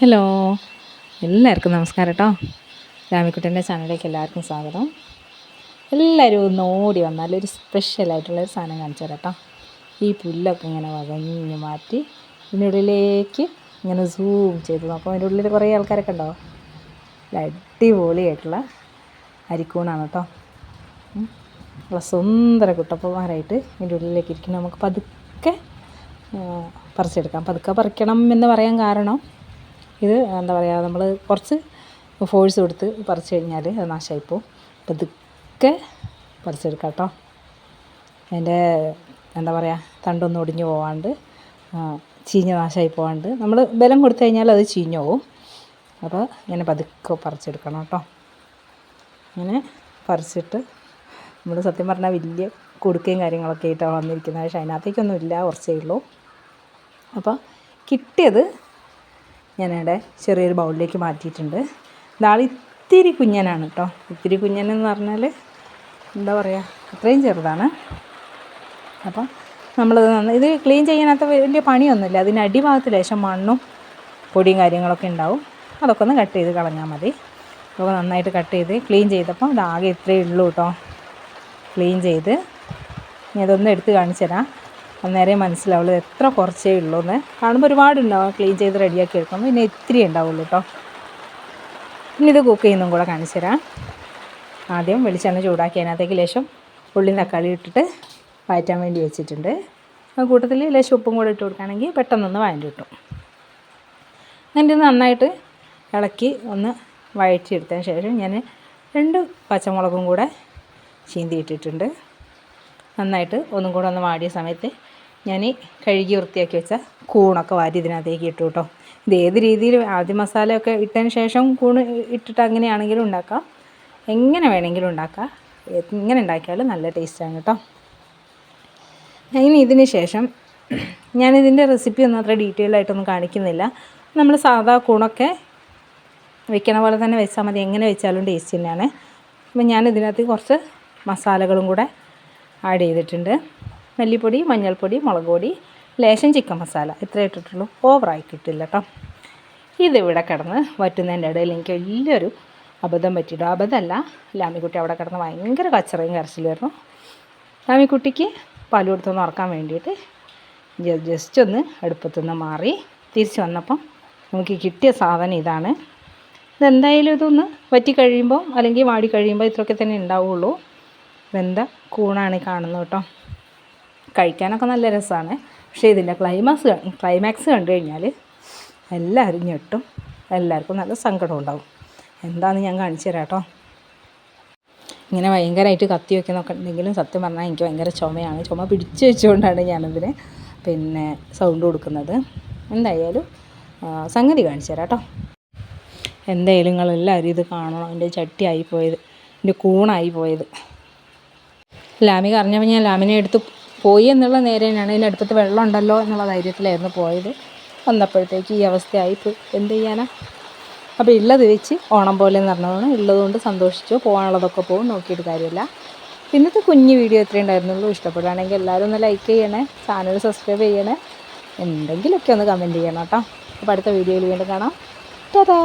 Hello. എല്ലാവർക്കും നമസ്കാരം കേട്ടോ. രാമിക്കുട്ടന്റെ ചാനലിലേക്ക് എല്ലാവർക്കും സ്വാഗതം. എല്ലാവരും ഒന്ന് ഓടി വന്നാൽ ഒരു സ്പെഷ്യലായിട്ടുള്ളൊരു സാധനം കാണിച്ചു തരാം കേട്ടോ. ഈ പുല്ലൊക്കെ ഇങ്ങനെ വകഞ്ഞ് മാറ്റി ഇതിനുള്ളിലേക്ക് ഇങ്ങനെ സൂം ചെയ്ത്. നോക്കാം അതിന്റെ ഉള്ളിൽ കുറേ ആൾക്കാരൊക്കെ ഉണ്ടോ? അടിപൊളിയായിട്ടുള്ള അരിക്കൂണാണ് കേട്ടോ. ഉം. നല്ല സുന്ദര കുട്ടപ്പന്മാരായിട്ട് ഇതിന്റെ ഉള്ളിലേക്ക് ഇരിക്കണം നമുക്ക് പതുക്കെ പറിച്ചെടുക്കാം. പതുക്കെ പറിക്കണം എന്ന് പറയാൻ കാരണം ഇത് എന്താ പറയുക നമ്മൾ കുറച്ച് ഫോഴ്സ് കൊടുത്ത് പറിച്ച് കഴിഞ്ഞാൽ അത് നാശമായിപ്പോൾ അപ്പോൾ ഇതൊക്കെ പറിച്ചെടുക്കാം കേട്ടോ. അതിന്റെ എന്താ പറയുക തണ്ടൊന്നും ഒടിഞ്ഞു പോവാണ്ട് ചീഞ്ഞ നാശമായി പോവാണ്ട് നമ്മൾ ബലം കൊടുത്തു കഴിഞ്ഞാൽ അത് ചീഞ്ഞു പോവും. അപ്പോൾ ഇങ്ങനെ പതുക്കെ പറിച്ചെടുക്കണം കേട്ടോ. അങ്ങനെ പറിച്ചിട്ട് നമ്മൾ സത്യം പറഞ്ഞാൽ വലിയ കൊടുക്കുകയും കാര്യങ്ങളൊക്കെ ആയിട്ടാണ് വന്നിരിക്കുന്നത്. പക്ഷേ അതിനകത്തേക്കൊന്നും ഇല്ല കുറച്ചേ ഉള്ളൂ. അപ്പോൾ കിട്ടിയത് ഞാനിവിടെ ചെറിയൊരു ബൗളിലേക്ക് മാറ്റിയിട്ടുണ്ട്. ഇതാൾ ഇത്തിരി കുഞ്ഞനാണ് കേട്ടോ. ഇത്തിരി കുഞ്ഞനെന്ന് പറഞ്ഞാൽ എന്താ പറയുക അത്രയും ചെറുതാണ്. അപ്പം നമ്മളത് നന്ന ഇത് ക്ലീൻ ചെയ്യാനകത്ത് വലിയ പണിയൊന്നുമില്ല. അതിന് അടിഭാഗത്ത് ലേശം മണ്ണും പൊടിയും കാര്യങ്ങളൊക്കെ ഉണ്ടാവും. അതൊക്കെ ഒന്ന് കട്ട് ചെയ്ത് കളഞ്ഞാൽ മതി. അപ്പോൾ നന്നായിട്ട് കട്ട് ചെയ്ത് ക്ലീൻ ചെയ്തപ്പോൾ ഇതാകെ ഇത്രയേ ഉള്ളൂ കേട്ടോ. ക്ലീൻ ചെയ്ത് ഇനി അതൊന്ന് എടുത്ത് കാണിച്ചു തരാം. അന്നേരം മനസ്സിലാവുള്ളൂ എത്ര കുറച്ചേ ഉള്ളൂ എന്ന് കാണുമ്പോൾ ഒരുപാടുണ്ടാവും ക്ലീൻ ചെയ്ത് റെഡിയാക്കി എടുക്കുമ്പോൾ പിന്നെ ഇത്തിരി ഉണ്ടാവുള്ളൂ കേട്ടോ ഇനി ഇത് കുക്ക് ചെയ്യുന്നതും കൂടെ കാണിച്ചു തരാം. ആദ്യം വെളിച്ചെണ്ണ ചൂടാക്കി അതിനകത്തേക്ക് ലേശം ഉള്ളിയും തക്കാളി ഇട്ടിട്ട് വഴറ്റാൻ വേണ്ടി വെച്ചിട്ടുണ്ട്. കൂട്ടത്തിൽ ലേശം ഉപ്പും കൂടെ ഇട്ട് കൊടുക്കുകയാണെങ്കിൽ പെട്ടെന്നൊന്ന് വഴറ്റി കിട്ടും. എന്നിട്ട് നന്നായിട്ട് ഇളക്കി ഒന്ന് വഴറ്റിയെടുത്തതിന് ശേഷം ഞാൻ രണ്ട് പച്ചമുളകും കൂടെ ചീന്തി ഇട്ടിട്ടുണ്ട് നന്നായിട്ട് ഒന്നും കൂടെ ഒന്ന് വാടിയ സമയത്ത് ഞാൻ കഴുകി വൃത്തിയാക്കി വെച്ച കൂണൊക്കെ വാരി ഇതിനകത്തേക്ക് ഇട്ടു കേട്ടോ. ഇത് ഏത് രീതിയിൽ ആദ്യം മസാലയൊക്കെ ഇട്ടതിന് ശേഷം കൂണ് ഇട്ടിട്ട് അങ്ങനെയാണെങ്കിലും ഉണ്ടാക്കാം. എങ്ങനെ വേണമെങ്കിലും ഉണ്ടാക്കാം. എങ്ങനെ ഉണ്ടാക്കിയാലും നല്ല ടേസ്റ്റാണ് കേട്ടോ. ഇനി ഇതിന് ശേഷം ഞാനിതിന്റെ റെസിപ്പി ഒന്നും അത്ര ഡീറ്റെയിൽ ആയിട്ടൊന്നും കാണിക്കുന്നില്ല. നമ്മൾ സാധാ കൂണൊക്കെ വെക്കണ പോലെ തന്നെ വെച്ചാൽ മതി. എങ്ങനെ വെച്ചാലും ടേസ്റ്റ് തന്നെയാണ്. അപ്പം ഞാൻ ഇതിനകത്ത് കുറച്ച് മസാലകളും കൂടെ ആഡ് ചെയ്തിട്ടുണ്ട്. മല്ലിപ്പൊടി മഞ്ഞൾപ്പൊടി മുളക് പൊടി ലേശം ചിക്കൻ മസാല. ഇത്രേ ഇട്ടിട്ടുള്ളൂ. ഓവറായി കിട്ടില്ല കേട്ടോ ഇതിവിടെ കിടന്ന് വറ്റുന്നതിന്റെ ഇടയിൽ എനിക്ക് വലിയൊരു അബദ്ധം പറ്റിയിട്ടു അബദ്ധമല്ല ലാമിക്കുട്ടി അവിടെ കിടന്ന് ഭയങ്കര കച്ചറയും കരച്ചിലായിരുന്നു ലാമിക്കുട്ടിക്ക് പാൽ കൊടുത്തൊന്ന് ഉറക്കാൻ വേണ്ടിയിട്ട് ജസ്റ്റ് ഒന്ന് അടുപ്പത്തുനിന്ന് മാറി തിരിച്ച് വന്നപ്പം നമുക്ക് കിട്ടിയ സാധനം ഇതാണ്. ഇതെന്തായാലും ഇതൊന്ന് വറ്റി കഴിയുമ്പോൾ അല്ലെങ്കിൽ വാടി കഴിയുമ്പോൾ ഇത്രയൊക്കെ തന്നെ ഉണ്ടാവുള്ളൂ. വെന്ത കൂണാണ് കാണുന്നത് കേട്ടോ കഴിക്കാനൊക്കെ നല്ല രസമാണ്. പക്ഷേ ഇതിന്റെ ക്ലൈമാക്സ് ക്ലൈമാക്സ് കണ്ടു കഴിഞ്ഞാൽ എല്ലാവരും ഞെട്ടും. എല്ലാവർക്കും നല്ല സങ്കടം ഉണ്ടാവും. എന്താണെന്ന് ഞാൻ കാണിച്ചു തരാം കേട്ടോ. ഇങ്ങനെ ഭയങ്കരമായിട്ട് കത്തി വയ്ക്കുന്നൊക്കെ ഉണ്ടെങ്കിലും സത്യം പറഞ്ഞാൽ എനിക്ക് ഭയങ്കര ചുമയാണ്. ചുമ പിടിച്ചു വെച്ചുകൊണ്ടാണ് ഞാനതിന് പിന്നെ സൗണ്ട് കൊടുക്കുന്നത്. എന്തായാലും സംഗതി കാണിച്ചു തരാം കേട്ടോ. എന്തായാലും നിങ്ങളെല്ലാവരും ഇത് കാണണം. എന്റെ ചട്ടിയായി പോയത് എന്റെ കൂണായി പോയത് ലാമി കറിഞ്ഞപ്പോൾ ഞാൻ ലാമിനെ എടുത്ത് പോയി എന്നുള്ള നേരെ തന്നെയാണ് ഇതിന്റെ അടുപ്പത്ത് വെള്ളം ഉണ്ടല്ലോ എന്നുള്ള ധൈര്യത്തിലായിരുന്നു പോയത്. വന്നപ്പോഴത്തേക്ക് ഈ അവസ്ഥയായി പോയി എന്ത് ചെയ്യാനാ? അപ്പോൾ ഉള്ളത് വെച്ച് ഓണം പോലെ എന്ന് പറഞ്ഞതാണ്. ഉള്ളതുകൊണ്ട് സന്തോഷിച്ചു പോകാനുള്ളതൊക്കെ പോകും നോക്കിയിട്ട് കാര്യമില്ല. ഇന്നത്തെ കുഞ്ഞു വീഡിയോ എത്രയേ ഉണ്ടായിരുന്നുള്ളൂ. ഇഷ്ടപ്പെടുകയാണെങ്കിൽ എല്ലാവരും ഒന്ന് ലൈക്ക് ചെയ്യണേ ചാനൽ സബ്സ്ക്രൈബ് ചെയ്യണേ എന്തെങ്കിലുമൊക്കെ ഒന്ന് കമന്റ് ചെയ്യണം കേട്ടോ. അപ്പോൾ അടുത്ത വീഡിയോയിൽ വീണ്ടും കാണാം. ടാറ്റാ